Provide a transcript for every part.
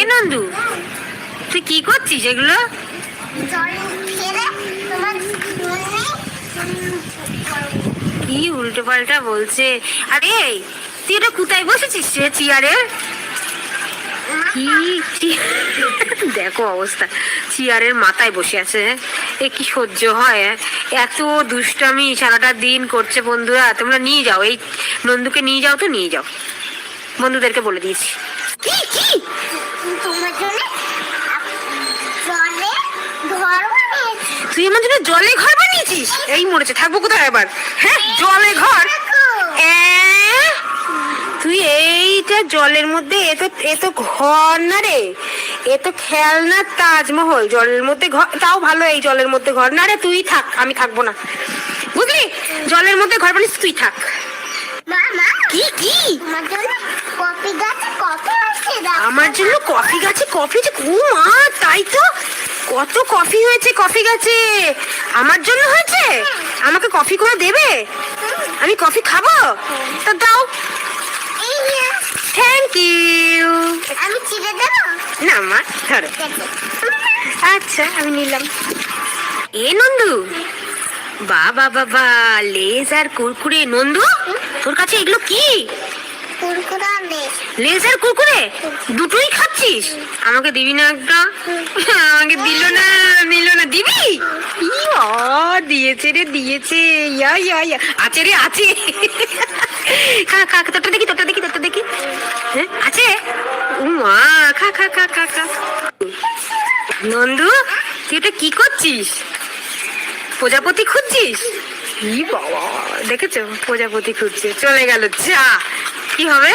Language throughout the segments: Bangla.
এ নন্দু, তুই কি করছিস এগুলো? কি উল্টো পাল্টা বলছে? আরে, তুই এটা কোথায় বসেছিস রে চেয়ারে? কি দেখো অবস্থা, চেয়ারের মাথায় বসে আছে? এ কি সহ্য হয় হ্যাঁ? এত দুষ্টামি সারাটা দিন করছে বন্ধুরা, তোমরা নিয়ে যাও, এই নন্দুকে নিয়ে যাও তো নিয়ে যাও। বন্ধুদেরকে বলে দিয়েছি। জলে ঘর বানিয়েছিস? এই মরেছে থাকব কোথায় এবার হ্যাঁ জলে ঘর। তুই এইটা জলের মধ্যে এ তো এ তো ঘর না রে। এ তো খেলনা তাজমহল জলের মধ্যে ঘর তাও ভালো এই জলের মধ্যে ঘর। না রে তুই থাক আমি থাকব না। বুঝলি? জলের মধ্যে ঘর বানিস তুই থাক। কি কি? আমার জন্য কফি গাছে কফি যে ও মা তাই তো? কত কফি হয়েছে কফি গাছে? আমার জন্য হয়েছে? আমাকে কফি করে দেবে? আমি কফি খাব? তা দাও। থ্যাংক ইউ আমি চিড়ে দেবো? না মা ধরো। আচ্ছা আমি নিলাম। এ নন্দু বাবা বাবা লেজ আর কুরকুরে নন্দু তোর কাছে এগুলো কি? লেস লেজ আর কুরকুরে, দুটোই খাচ্ছিস? আমাকে দিবি না একটা? আমাকে দিল না দিল না। দিবি? দিয়েছে রে, দিয়েছে। ইয়া ইয়া ইয়া। আছে রে, আছে। খা খা তোরটা দেখি তোরটা দেখি তোরটা দেখি। হ্যাঁ আছে? মা খা খা খা খা খা। নন্দু, তুই এটা কি করছিস? প্রজাপতি খুঁজছিস? ই বাবা, দেখেছ? প্রজাপতি খুঁজছে। চলে গেল, যা। কি হবে?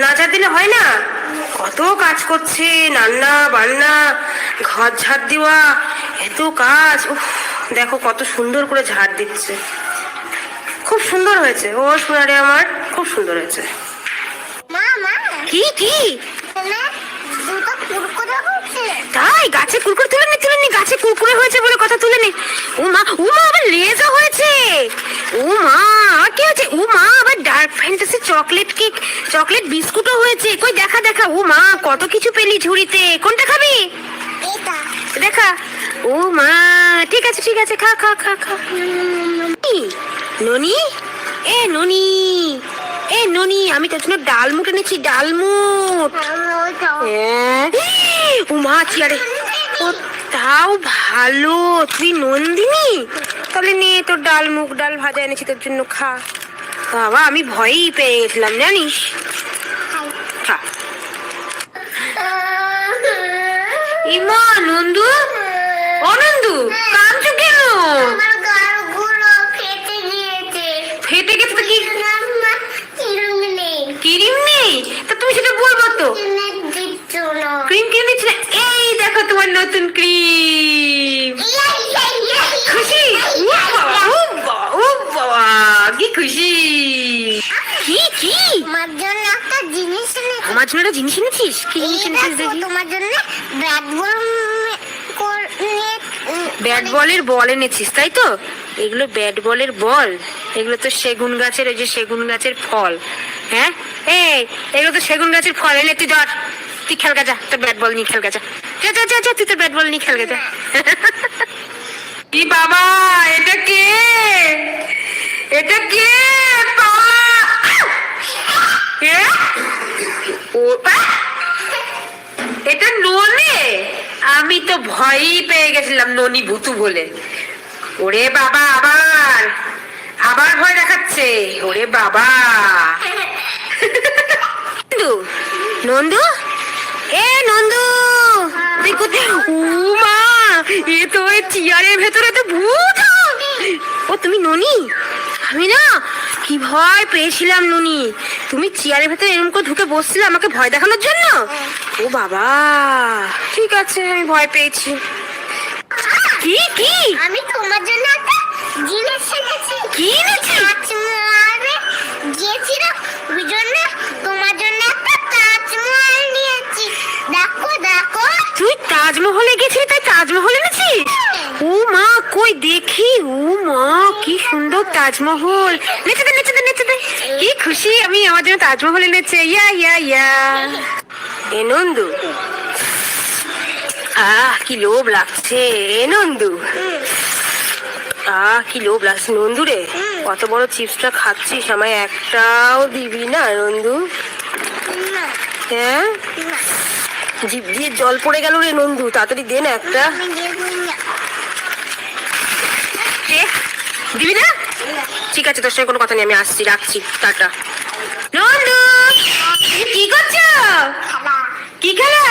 না না ঝাড় দিলে হয় না? কত কাজ করছে রান্না বান্না ঘর ঝাড় দেওয়া এত কাজ উফ দেখো কত সুন্দর করে ঝাড় দিচ্ছে। খুব সুন্দর হয়েছে ও সোনারে আমার খুব সুন্দর হয়েছে। মা মা। কি কি? তাই গাছে কুরকুরে তুলে নি তুলে নি গাছে কুরকুরে হয়েছে বলে কথা তুলে নি। ও মা ও মা আবার লেজও হয়েছে। ও মা কি হয়েছে ও মা আবার dark fantasy chocolate cake chocolate বিস্কুটও হয়েছে। কই দেখা দেখা। ও মা কত কিছু পেলি ঝুড়িতে? কোনটা খাবি? এটা দেখা। ও মা ঠিক আছে ঠিক আছে খা খা খা খা? ননি? এ ননি। এ ননি আমি তোর জন্য ডালমুট এনেছি ডালমুট হ্যাঁ। ও মা চেয়ারে ও তাও ভালো। তুই নন্দিনী? তাহলে নিয়ে তোর ডাল মুগ ডাল ভাজা এনেছি তোর জন্য খা। বাবা আমি ভয়ই পেয়ে গেছিলাম জানিস? খা। ইমা নন্দু? ও নন্দু কাঁদছো কেন? ফেটে গেছে তো কি? কিরম নেই। তা তুমি সেটা বলব তো। ক্রিম কিনে এই দেখো তোমার নতুন ক্রিম ইয়া, ইয়া, ইয়া, ইয়া। খুশি ও বাবা, ও বাবা, ও বাবা কি খুশি কি কি আমার জন্য একটা জিনিস এনেছি আমার জন্য একটা জিনিস এনেছিস কি জিনিস এনেছিস দেখি তোমার জন্য ব্যাট বল ব্যাট বলের বল এনেছিস তাই তো? এগুলো ব্যাট বলের বল। এগুলো তো সেগুন গাছের ওই যে সেগুন গাছের ফল। হ্যাঁ? এই এগুলো তো সেগুন গাছের ফল। এনে তুই ধর। তুই খেল গা যা তোর ব্যাট বল নিয়ে খেল গা যা যা যা তুই তোর ব্যাট বল নিয়ে খেল গা যা কি বাবা এটা কে? এটা কে? বাবা! এ? এটা ননে? আমি তো ভয়ই পেয়ে গেছিলাম ননি ভুতু বলে। ওরে বাবা আবার! আবার ভয় দেখাচ্ছে। ওরে বাবা! নন্দু নন্দু? এ নন্দু! তুই কোথায়? ও মা এ তো ওই চেয়ারের ভেতরে তো ভূত। ও তুমি ননি? আমি না কি ভয় পেয়েছিলাম নুনি। তুমি চেয়ারের ভেতরে এরকম করে ঢুকে বসছিলে আমাকে ভয় দেখানোর জন্য? ও বাবা। ঠিক আছে আমি ভয় পেয়েছি। কি কি? আমি তোমার জন্য একটা জিনিস এনেছি কি এনেছি? তাজমহলে গিয়েছিলাম ওই জন্য তোমার জন্য একটা তাজমহল নিয়েছি। দেখো দেখো। তুই তাজমহলে গেছিলি তাই তাজমহল এনেছিস? ও মা কই দেখি। ও মা কি সুন্দর তাজমহল। নেচে দে নেচে দে নেচে দে কি খুশি? আমি আমার জন্য তাজমহল এনেছে। ইয়া ইয়া ইয়া। এ নন্দু। আহ কি লোভ লাগছে। এ নন্দু। আহ কি লোভ লাগছে নন্দু রে। কত বড় চিপসটা খাচ্ছিস? আমায় একটাও দিবি না নন্দু। হ্যাঁ? জিভ দিয়ে জল পড়ে গেল রে নন্দু। তাড়াতাড়ি দে না একটা। দেবো না। ঠিক আছে তোর সঙ্গে কোনো কথা নেই আমি আসছি রাখছি টাটা। নন্দু কি করছ? কি খেলা?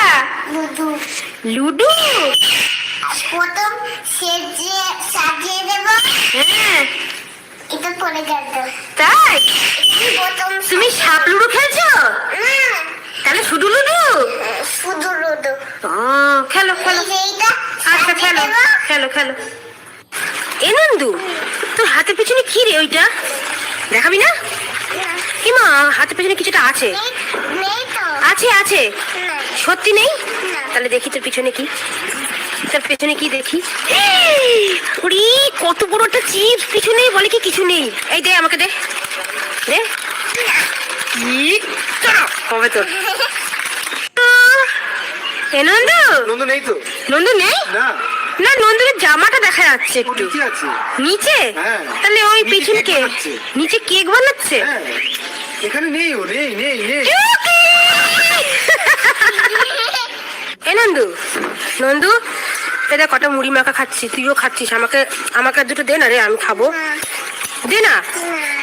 লুডু। লুডু? প্রথম সেজে সাজিয়ে দেবো। হ্যাঁ। এটা পরে যাবে তাই? প্রথম তুমি সাপ লুডু খেলছো? তাহলে শুধু লুডু? শুধু লুডু। খেলো খেলো। আচ্ছা খেলো খেলো খেলো। এ নন্দু তোর হাতের পেছনে কি রে ওইটা? দেখাবি না? না, কি মা হাতের পেছনে কিছুটা আছে? আছে আছে। সত্যি নেই? তাহলে দেখি তোর পিছনে কি। তোর পেছনে কি দেখি? উড়ি কত বড় একটা চিপস কিছু নেই বলে কি কিছু নেই? এই দে আমাকে দে। দে। হবে তোর এ নন্দু? নন্দ নেই তো। নন্দু নেই? না। না নন্দুরের জামাটা দেখা যাচ্ছে একটু। নিচে আছে। নিচে? হ্যাঁ। তাহলে ওই পিছনে কে? নিচে কেক বানাচ্ছে? হ্যাঁ। এখানে নেই ও নেই নেই নেই। এ নন্দু নন্দু এটা কটা মুড়ি মাখা খাচ্ছি তুইও খাচ্ছিস আমাকে আমাকে আর দুটো দে না রে আমি খাব। দে না।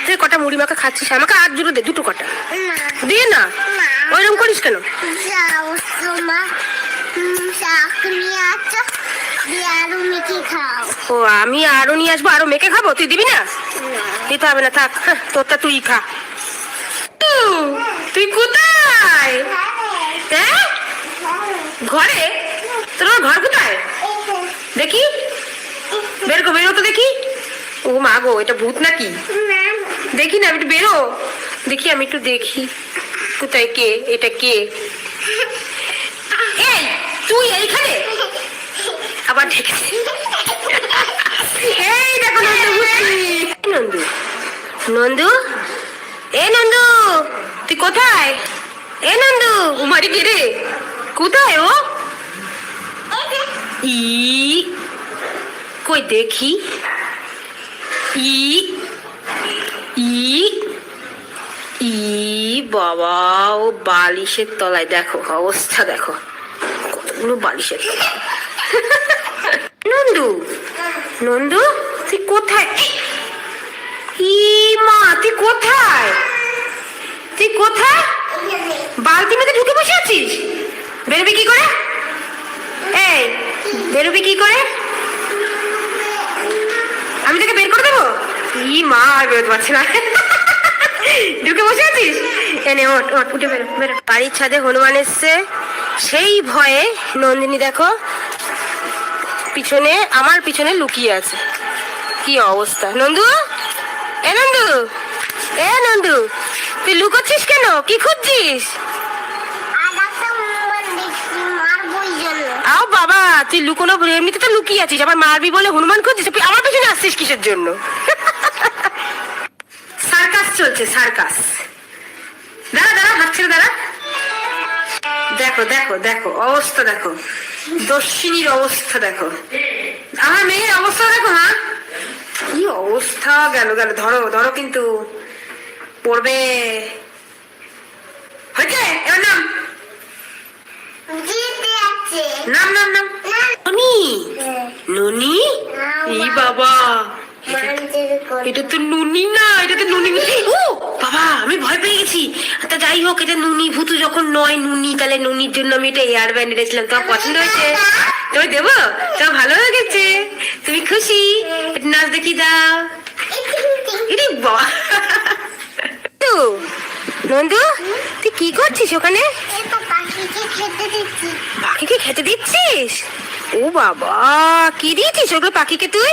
তুই কটা মুড়ি মাখা খাচ্ছিস আমাকে আর দুটো দে দুটো কটা। না, দে না। না। ওইরকম করিস কেন? ও আমি আরও নিয়ে আসব আরও মেখে খাব? তুই দিবি না? দিতে হবে না থাক হ্যাঁ, তোরটা তুই খা। তুই কোথায়? হ্যাঁ? ঘরে? তোর ঘর কোথায়? দেখি। বের বেরো তো দেখি। ও মা গো এটা ভূত নাকি? দেখি না একটু বেরো। দেখি আমি একটু দেখি। কোথায় কে? এটা কে? এই তুই এইখানে? আবার এই দেখো নন্দু নন্দু। নন্দু? এ নন্দু তুই কোথায়? এ নন্দু। উমারি কে রে? কোথায় ও? ই কই দেখি। ই ই ই বাবা ও বালিশের তলায় দেখো অবস্থা দেখো। কতগুলো বালিশের তলায়। নন্দু? নন্দু, তুই কোথায়? মা, তুই কোথায়? তুই কোথায়? বালতি মেতে ঢুকে বসে আছিস? বেরোবি কি করে? এই, বেরোবি কি করে? আমি তোকে বের করে দেবো? ই মা, আর বেরোতে পারছি না। ঢুকে বসে আছিস? এনে ওট ওট উঠে বেরো বেরো। বাড়ির ছাদে হনুমান এসছে। সেই ভয়ে নন্দিনী দেখো পিছনে, আমার পিছনে লুকিয়ে আছে। কি অবস্থা? নন্দু? এ নন্দু! এ নন্দু! তুই লুকোচ্ছিস কেন? কি খুঁজছিস? আও বাবা, তুই লুকোনো এমনিতে তো লুকিয়ে আছিস, আবার মারবি বলে হনুমান খুঁজছিস? তুই আমার পেছনে আসছিস কিসের জন্য? সার্কাস চলছে, সার্কাস। দাঁড়া দাঁড়া হাত দাঁড়া। দেখো দেখো দেখো অবস্থা দেখো। দর্শিনীর অবস্থা দেখো। আমার মেয়ের অবস্থা দেখো হ্যাঁ কি অবস্থা গেল গেল। ধরো ধরো কিন্তু পড়বে। হয়েছে? এবার নাম। নাম নাম নাম। ননি? ননি? এই বাবা। এটা তো নুনি না, এটা তো নুনি ও, বাবা, আমি ভয় পেয়ে গেছি। তা যাই হোক, এটা নুনি, ভূতু যখন নয় নুনি, তাহলে নুনির জন্য আমি এটা এয়ার ব্যান্ড এনেছিলাম তোমার পছন্দ হয়েছে? তুমি দেবো? তোমার ভালো হয়ে গেছে তুমি খুশি? নাচ দেখি দাও। ইরে বাবা নন্দু তুই কি করছিস ওখানে? পাখিকে খেতে দিচ্ছিস? ও বাবা, কি দিয়েছিস ওগুলো পাখিকে তুই?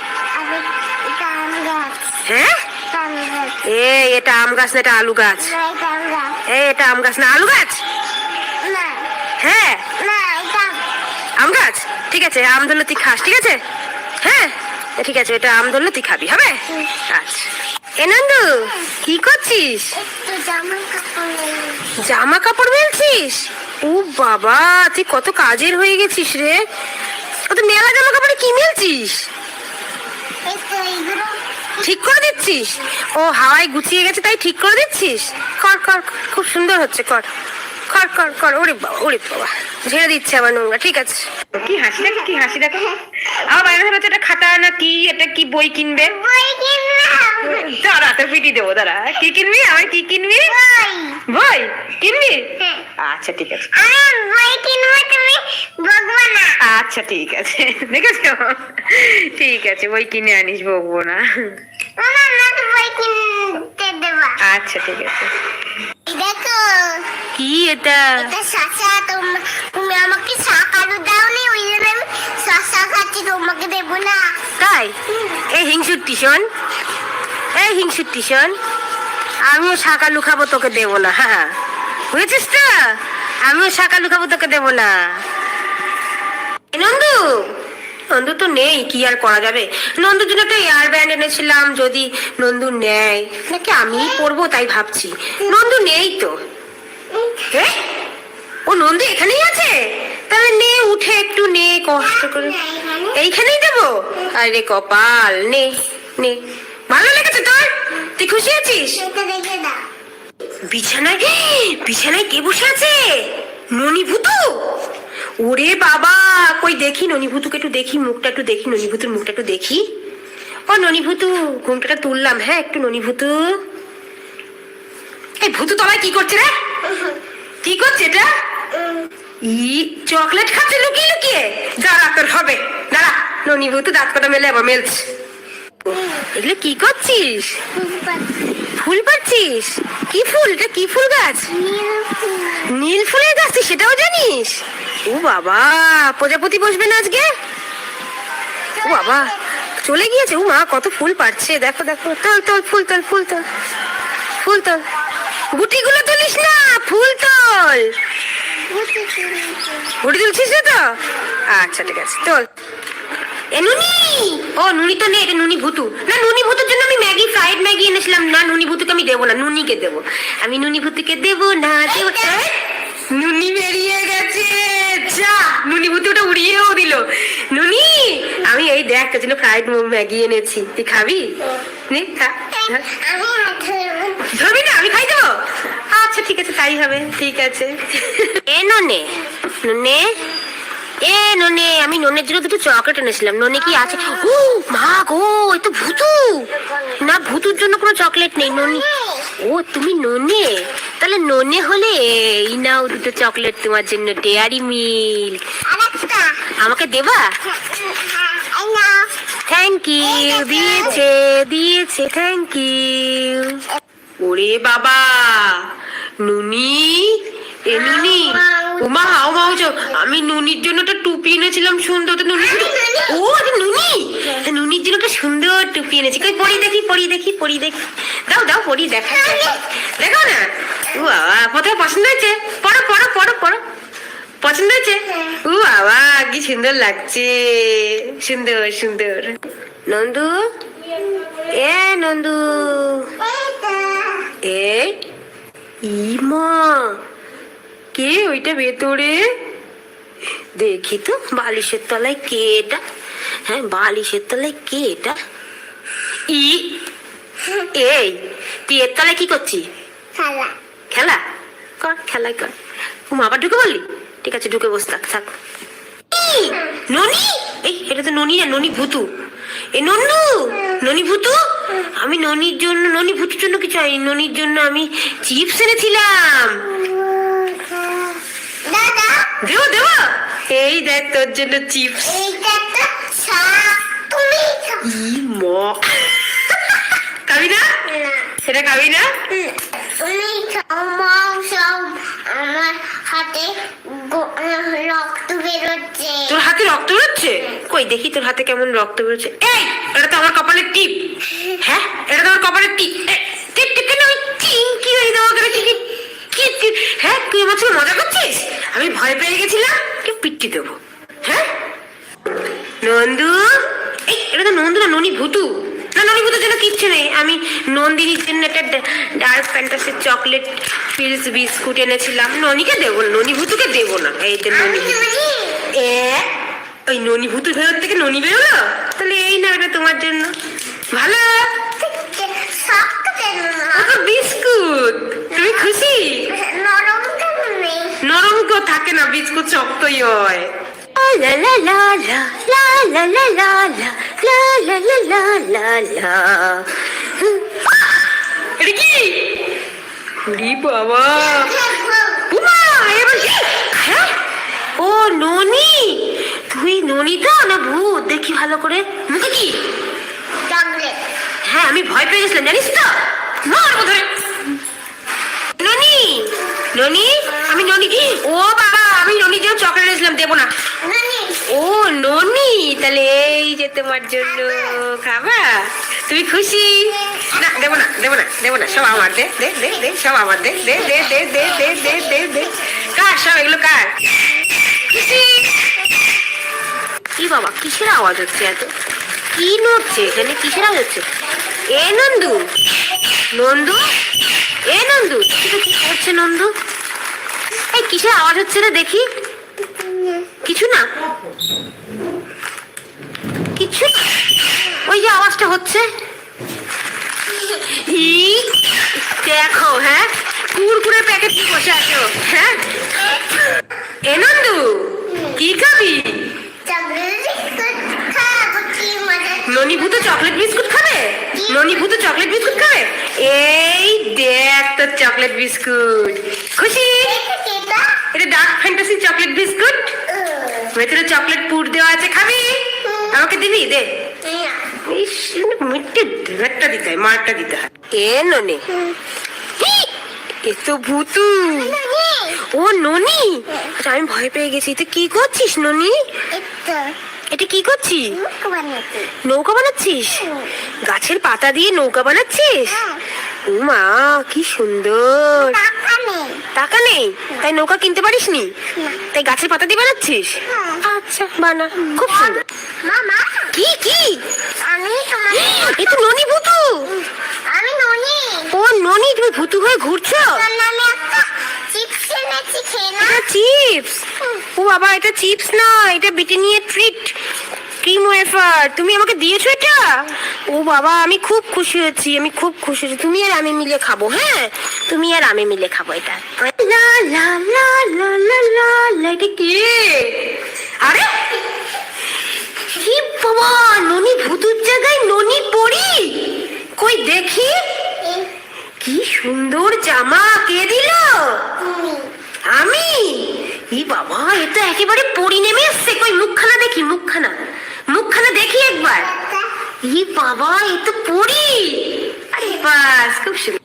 হ্যাঁ? এটা আম গাছ এ এটা আম গাছ? না এটা আলু গাছ। এ এটা আম গাছ না আলু গাছ? হ্যাঁ? আম। গাছ? ঠিক আছে আম ধরলে তুই খাস ঠিক আছে? হ্যাঁ? ঠিক আছে এটা আম ধরলে তুই খাবি হবে? আচ্ছা। এ নন্দু কি করছিস? জামা কাপড় মেলছিস ও বাবা তুই কত কাজের হয়ে গেছিস রে? কত মেলা জামা কাপড়ে কি মেলছিস? ঠিক করে দিচ্ছিস? ও হাওয়ায় গুছিয়ে গেছে, তাই ঠিক করে দিচ্ছিস? কর কর খুব সুন্দর হচ্ছে, কর। কর কর কর ওরে বাবা ওরে বাবা। ঝেড়ে দিচ্ছে আবার নোংরা ঠিক আছে। কি হাসি দেখো কি হাসি দেখো। আমার বাইরে হচ্ছে এটা খাতা না কি এটা কি বই কিনবে? দাঁড়া তো পিটি দেবো দাঁড়া। কি কিনবি? আমার কি কিনবি? বই। বই? কিনবি? হ্যাঁ। আচ্ছা ঠিক আছে। বই কিনবো তুমি বকবো না আচ্ছা ঠিক আছে। দেখেছ? ঠিক আছে বই কিনে আনিস বকবো না মামা আমাকে বই কিনতে দেবা। আচ্ছা ঠিক আছে। দেখো। কি এটা? এটা শশা তোম- আমাকে শাক আলু দাওনি ওই জন্য আমি শশা খাচ্ছি তোমাকে দেবো না। তাই? এই হিংসুট্টি শোন এই হিংসুট্টি শোন আমিও শাকালু খাব তোকে দেবো না। হ্যাঁ বুঝেছিস তো? আমিও শাকালু খাব তোকে দেবো না। নন্দু! নন্দু তো নেই কি আর করা যাবে? নন্দুর জন্য একটা এয়ার ব্যান্ড এনেছিলাম যদি নন্দু নেয়। নাকি আমিই পরবো তাই ভাবছি। নন্দু নেই তো। এ? ও নন্দু এখানেই আছে? তাহলে নে উঠে একটু নে কষ্ট করে। এইখানেই দেবো আরে কপাল নে নে। ভালো লেগেছে তোর? তুই খুশি আছিস? বিছানায় বিছানায় কে বসে আছে? ননি ভূতু? ওরে বাবা কই দেখি ননি ভূতুকে একটু দেখি মুখটা একটু দেখি ননি ভূতুর মুখটা একটু দেখি। ও ননি ভূতু ঘুমটাটা তুললাম হ্যাঁ একটু ননি ভূতু এই ভূতু তলায় কি করছে রে? কি করছে এটা? ই চকলেট খাচ্ছে লুকিয়ে লুকিয়ে। দাঁড়া তোর হবে। দাঁড়া ননি ভূতু দাঁত কটা মেলে আবার মেলছে। এগুলো কি করছিস? ফুল পাচ্ছিস কি ফুল? এটা কি ফুল গাছ? নীল ফুলের গাছ তুই সেটাও জানিস? ও বাবা প্রজাপতি বসবে না আজকে? ও বাবা চলে গিয়েছে। ও মা কত ফুল পাচ্ছে দেখো দেখো তোল তোল ফুল তোল ফুল তোল ফুল তোল। গুটিগুলো তুলিস না ফুল তোল। গুটি তুলছিস না তো? আচ্ছা ঠিক আছে তোল। এ নুনি ও নুনি তো নেই এটা নুনি ভুতু। না নুনি ভুতুর জন্য আমি ম্যাগি ফ্রাইড ম্যাগি এনেছিলাম। না নুনি ভুতুকে আমি দেবো না নুনিকে দেবো। আমি নুনি ভুতুকে দেবো না দেবো। নুনি বেরিয়ে গেছে। নুনি ভুতু ওটা উড়িয়েও দিল। নুনি, আমি এই দেখ, তোর জন্য ফ্রাইড ম্যাগি এনেছি। তুই খাবি? ধরবি না, আমি খাই দেবো আচ্ছা ঠিক আছে, তাই হবে, ঠিক আছে। এ ননে। ননে? এ ননে, আমি ননের জন্য দুটো চকলেট এনেছিলাম। ননে কি আছে? ও মা গো, এ তো ভূতু। না, ভূতুর জন্য কোনো চকলেট নেই, ননি। ও, তুমি ননে? তাহলে ননে হলে এই নাও দুটো চকলেট তোমার জন্য ডেয়ারি মিল্ক। আমাকে দেবা? থ্যাংক ইউ দিয়েছে দিয়েছে থ্যাংক ইউ ওরে বাবা নুনি এ নুনি উমা হাও মাউছো আমি নুনির জন্য একটা টুপি এনেছিলাম সুন্দর তো নুনি। ও নুনি জন্য একটা সুন্দর টুপি এনেছি। কই, পরি দেখি পরি দেখি পরি দেখি। দাও দাও, পরি, দেখা দেখো না ও বাবা পছন্দ হয়েছে? পড়ো পড়ো পড়ো পড়ো। পছন্দ হয়েছে? ও বাবা, কি সুন্দর লাগছে। সুন্দর সুন্দর। নন্দু? এ নন্দু। এ, ইমা। কে ওইটা ভেতরে? দেখি তো, বালিশের তলায় কে এটা? হ্যাঁ বালিশের তলায় কে এটা? ই? এই তুই এর তলায় কি করছিস খেলা। খেলা? কর খেলাই কর। ও মা আবার ঢুকে বললি ঠিক আছে ঢুকে বস থাক থাক। ননি? এই এটা তো ননি না ননি ভুতু। এ নন্নু! ননি ভুতু? আমি ননির জন্য ননি ভুতুর জন্য কিছু আনি ননির জন্য আমি চিপস এনেছিলাম। দেবো দেবো। এই দেখ তোর জন্য চিপস। রক্ত বেরোচ্ছে তোর হাতে রক্ত বেরোচ্ছে কই দেখি তোর হাতে কেমন রক্ত বেরোচ্ছে এই এটা তো আমার কপালের টিপ। হ্যাঁ এটা তো আমার কপালের টিপ টিপ টিপ কেন ওই চিংকি হয়ে দেওয়া করে কি কি হ্যাঁ তুই আমার মজা করছিস আমি ভয় পেয়ে গেছিলাম কি পিট্টি দেবো হ্যাঁ নন্দু? এই এটা তো নন্দু না ননি ভুতু। না ননি ভুতুর জন্য কিচ্ছু নেই। আমি নন্দিনীর জন্য একটা ডার্ক ফ্যান্টাসির চকলেট ফিলস বিস্কুট এনেছিলাম। ননিকে দেবো না ননি ভুতুকে দেবো না। এই তো ননি। এ ওই ননি ভূতুর ভেতর থেকে ননি বেরোলো? তাহলে এই না এটা তোমার জন্য। ভালো? বিস্কুট। তুমি খুশি? নরম থাকে না বিস্কুট শক্তই হয়। লা লা লা লা লা লা লা লা লা লা লা লা লা লা এটা কি ওরে বাবা উমা এবার কি? হ্যাঁ ও ননি তুই ননি তো না ভূত দেখি ভালো করে মুখে কি হ্যাঁ আমি ভয় পেয়ে গেছিলাম জানিস তো মারবো ধরে ননি আমি ননি ও বাবা আমি ননির জন্য চকলেট এনেছিলাম দেবো না ও ননি তাহলে এই যে তোমার জন্য খাবা তুমি খুশি না দেবো না দেবো না দেবো না সব আমার দে দে দে দে সব আমার দে দে দে দে দে দে দে দে দে কার সব এগুলো কার খুশি কি বাবা কিসের আওয়াজ হচ্ছে এত কি নড়ছে এখানে কিসের আওয়াজ হচ্ছে এ নন্দু। নন্দু? এ নন্দু? এটা কি করছে নন্দু? এই কিসের আওয়াজ হচ্ছে রে দেখি। কিছু না? কিছু ওই যে আওয়াজটা হচ্ছে। দেখো হ্যাঁ? কুরকুরে প্যাকেট নিয়ে বসে আছো হ্যাঁ? এ নন্দু কি খাবি? খাব ননিভূত চকলেট বিস্কুট খাবে? ননিভূত চকলেট বিস্কুট খাবে? এই দেখ তোর চকলেট বিস্কুট। খুশি? এটা ডার্ক ফ্যান্টাসি চকলেট বিস্কুট? ভেতরে চকলেট পুর দেওয়া আছে খাবি? আমাকে দিবি? দে। ইস, মিট্টে দেড়টা দিতে হয় মারটা দিতে হয়। এ ননে। এ তো ভূতু। ও ননি? আমি ভয় পেয়ে গেছি। তুই কি করছিস ননি? এটা কি করছিস? নৌকা বানাচ্ছিস? গাছের পাতা দিয়ে নৌকা বানাচ্ছিস? মা কি সুন্দর। টাকা নেই। তাই নৌকা কিনতে পারিস নি। তাই গাছের পাতা দিয়ে বানাচ্ছিস। আচ্ছা বানা। খুব সুন্দর। কি কি? আমি এ তো ননি ভূতু। আমি ননি। ও ননি তুমি ভূতু হয়ে ঘুরছো? চিপস ও বাবা এটা চিপস না এটা ব্রিটানিয়া ট্রিট। ক্রিম ওয়েফার, তুমি আমাকে দিয়েছ এটা? ও বাবা, আমি খুব খুশি হয়েছি, আমি খুব খুশি হয়েছি। তুমি আর আমি মিলে খাব হ্যাঁ? তুমি আর আমি মিলে খাব এটা। লা লা লা লা লা লা লা, এটা কে? আরে! কি বাবা ননি ভূতুর জায়গায় ননি পড়ি? কই দেখি? কি সুন্দর জামা কে দিলো? আমি? ই বাবা এ তো একেবারে পরি নেমে এসছে। কই মুখখানা দেখি, মুখখানা। মুখখানা দেখি একবার। ই বাবা এ তো পরি। আরে বাস খুব সুন্দর।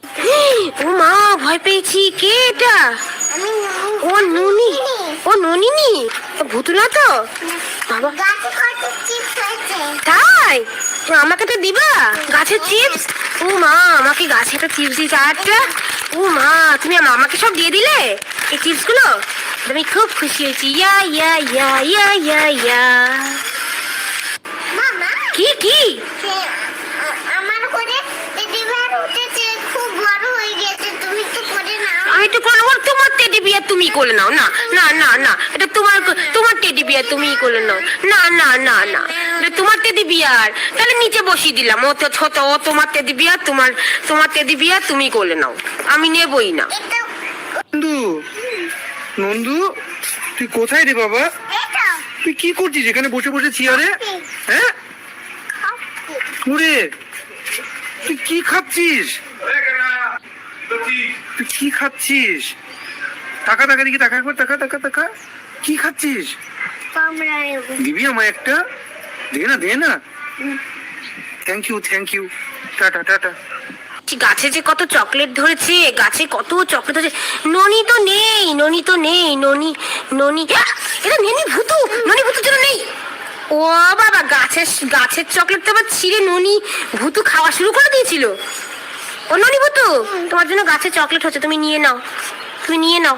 ও মা ভয় পেয়েছি। কে এটা? ও ননি? ও ননিনি? ও ভুতুলা তো? বাবা। তাই? তো আমাকে তো দিবা? গাছের চিপস ও মা আমাকে গাছে একটা চিপস দিয়েছে। আটটা ও মা তুমি আমাকে সব দিয়ে দিলে? এই চিপসগুলো? আমি খুব খুশি হয়েছি। ইয়া ইয়া ইয়া ইয়া ইয়া ইয়া। কি? কি আমার করে টেডি বিয়ার উঠেছে খুব বড় হয়ে গেছে তুমি তো করে নাও। আমি তো কোনো তোমার টেডি বিয়ার তুমি কোলে নাও না না না না এটা তোমার তোমার টেডি বিয়ার তুমি কোলে নাও না না না না এটা তোমার টেডি বিয়ার তাহলে নিচে বসিয়ে দিলাম ও তো ছোট ও তোমার টেডি বিয়ার তোমার তোমার টেডি বিয়ার তুমি কোলে নাও আমি নেবই না। নন্দু নন্দু তুই কোথায় রে বাবা? তুই কি করছিস এখানে বসে বসে চেয়ারে হ্যাঁ? ওরে তুই কি খাচ্ছিস? তুই কি খাচ্ছিস? টাকা টাকা দিকে টাকা একবার টাকা টাকা টাকা কি খাচ্ছিস? দিবি আমায় একটা? দে না দে না। Thank you thank you tata tata. গাছে যে কত চকলেট ধরেছে, গাছে কত চকলেট ধরেছে। ননি তো নেই, ননি তো নেই, ননি ননি! এটা নেনি ভুতু, ননি ভুতুর জন্য নেই। ও বাবা গাছের গাছের চকলেট তো আবার ছিঁড়ে ননি ভুতু খাওয়া শুরু করে দিয়েছিল। ও ননি ভুতু তোমার জন্য গাছে চকলেট হচ্ছে তুমি নিয়ে নাও তুমি নিয়ে নাও।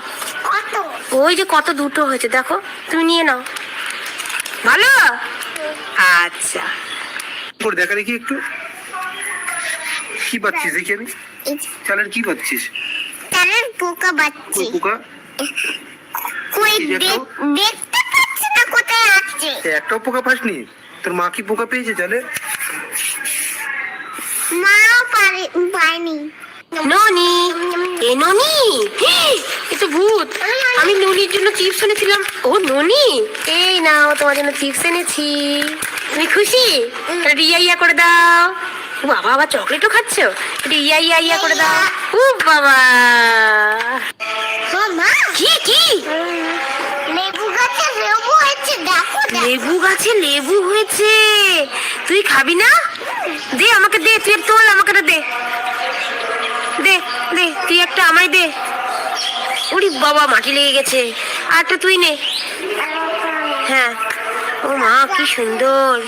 ওই যে কত দুটো হয়েছে দেখো তুমি নিয়ে নাও। ভালো? আচ্ছা। করে দেখা দেখি একটু। কি পাচ্ছিস দেখি আমি? চালের কি পাচ্ছিস? তারের পোকা বাচ্চি পোকা? কই দেখো। দেখ- দেখতে একটাও পোকা পাসনি? তোর মা কি পোকা পেয়েছে তাহলে? মাও পারে পায়নি। ননি এ ননি? এ তো ভূত। আমি ননির জন্য চিপস এনেছিলাম। ও ননি? এই নাও তোমার জন্য চিপস এনেছি। তুমি খুশি? তাহলে ইয়া করে দাও। ও বাবা আবার চকলেটও খাচ্ছ? এটা ইয়া ইয়া ইয়া করে দাও। ও বাবা। মা। কি কি? লেবু গাছে লেবু লেবু গাছে লেবু হয়েছে। তুই খাবি না? দে আমাকে দে তুই তোল আমাকে দে। দে দে তুই একটা আমায় দে। ওরে বাবা মাটি লেগে গেছে। আর একটা তুই নে। হ্যাঁ। ও মা কি সুন্দর।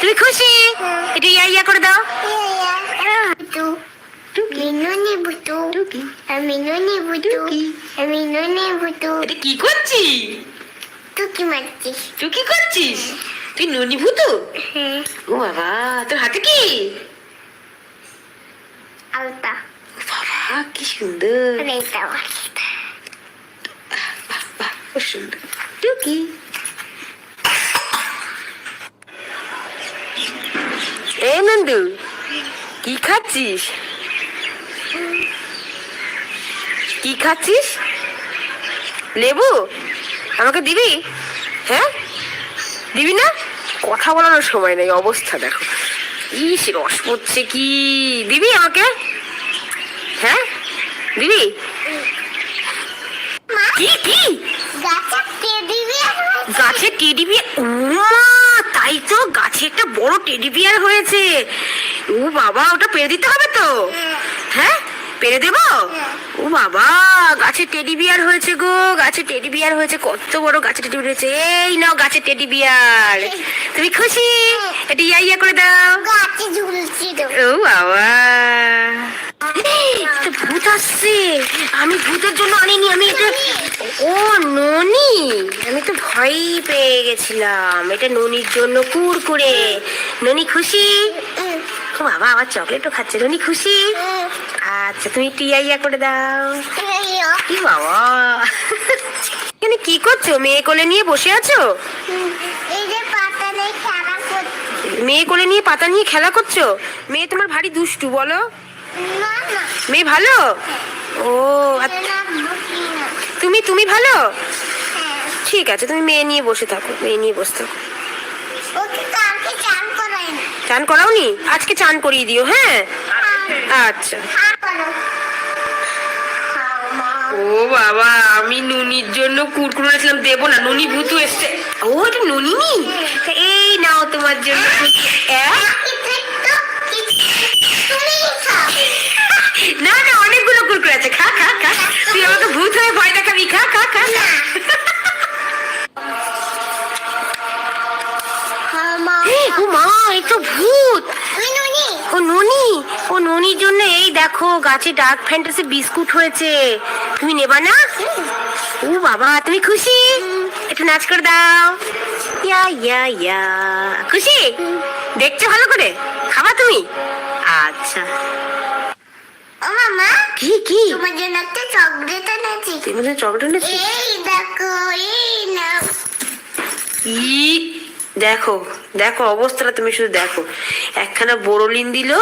তুমি খুশি? একটু ইয়া ইয়া করে দাও। এটা কি করছিস? তুই কি মারছিস। তুই কি করছিস? তুই ননি ভূতু ও বাবা তোর হাতে কি? আলতা। বাবা কি খুব সুন্দর। টুকি। এ নন্দু কি খাচ্ছিস? কি খাচ্ছিস? লেবু? আমাকে দিবি? হ্যাঁ? দিবি না? কথা বলানোর সময় নেই অবস্থা দেখো। ইস রস পড়ছে কি? দিবি আমাকে? হ্যাঁ? দিবি? কি কি? গাছে টেডি বিয়ার তাই তো গাছে একটা বড় টেডি বিয়ার হয়েছে। ও বাবা ওটা পেরে দিতে হবে তো? হ্যাঁ। পেরে দেব? ও বাবা গাছে টেডি বিয়ার হয়েছে গো গাছে টেডি বিয়ার হয়েছে কত বড় গাছে টেডি বিয়ার হয়েছে। এই নাও গাছে টেডি বিয়ার তুমি খুশি? এটা ইয়া ইয়া করে দাও। গাছে ঝুলছিল ও বাবা। ভূত আসছে। আমি ভূতের জন্য আনিনি আমি এটা ও ননি। আমি তো ভয়ই পেয়ে গেছিলাম। এটা ননির জন্য কুরকুরে ননি খুশি? ও বাবা আবার চকলেটও খাচ্ছে। ননি খুশি? আচ্ছা তুমি টিয়া ইয়া করে দাও। কি বাবা? এখানে কি করছ? মেয়ে কোলে নিয়ে বসে আছো? মেয়ে কোলে নিয়ে পাতা নিয়ে খেলা করছ? মেয়ে তোমার ভারী দুষ্টু বলো। মেয়ে ভালো? ও আচ্ছা। তুমি তুমি ভালো? হ্যাঁ। ঠিক আছে তুমি মেয়ে নিয়ে বসে থাকো মেয়ে নিয়ে বসে থাকো। চান করাই না। চান করাওনি? আজকে চান করিয়ে দিও হ্যাঁ? আচ্ছা। ও বাবা, আমি নুনির জন্য কুরকুরে এনেছিলাম, দেবো না, নুনি ভূতু এসছে। ও, এটা নুনি এই নাও তোমার জন্য অ্যাঁ? না না অনেকগুলো কুরকুরে আছে খা খা খা তুই আমাকে ভূত হয়ে ভয় দেখাবি খা খা খা খা। ও মা এই তো ভূত ও ননি ও ননির জন্য এই দেখো গাছে ডার্ক ফ্যান্টাসি বিস্কুট হয়েছে। তুমি নেবা না? ও বাবা তুমি খুশি? একটু নাচ করে দাও। ইয়া ইয়া ইয়া। খুশি? দেখছ ভালো করে? খাবা তুমি? আচ্ছা। ও মামা কি কি? তোমার জন্য একটা চকলেট এনেছি। তুমি চকলেট এনেছি? এই দেখো এই নাও। ই দেখো দেখো অবস্থাটা তুমি শুধু দেখো। একখানা বোরোলিন দিল